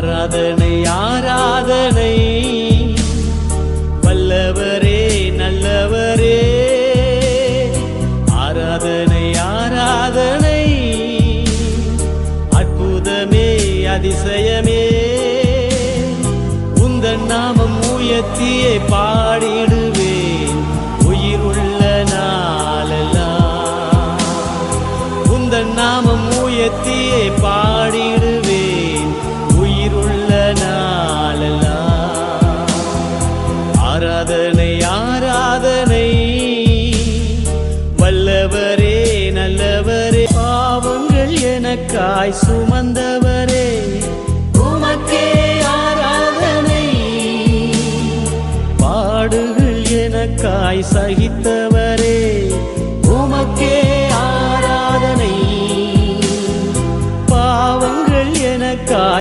ஆராதனை ஆராதனை. வல்லவரே நல்லவரே. ஆராதனை ஆராதனை. அற்புதமே அதிசயமே. உந்தன் நாமம் உயர்த்தியே பாடிடுவேன். உயிருள்ள நாளெல்லாம். உந்தன் நாமம் உயர்த்தியே பா ஆராதனை ஆராதனை. வல்லவரே நல்லவரே. பாவங்கள் எனக்காய் சுமந்தவரே. உமக்கே ஆராதனை. பாடுகள் எனக்காய் சகித்தவரே. உமக்கே ஆராதனை. பாவங்கள் எனக்காய்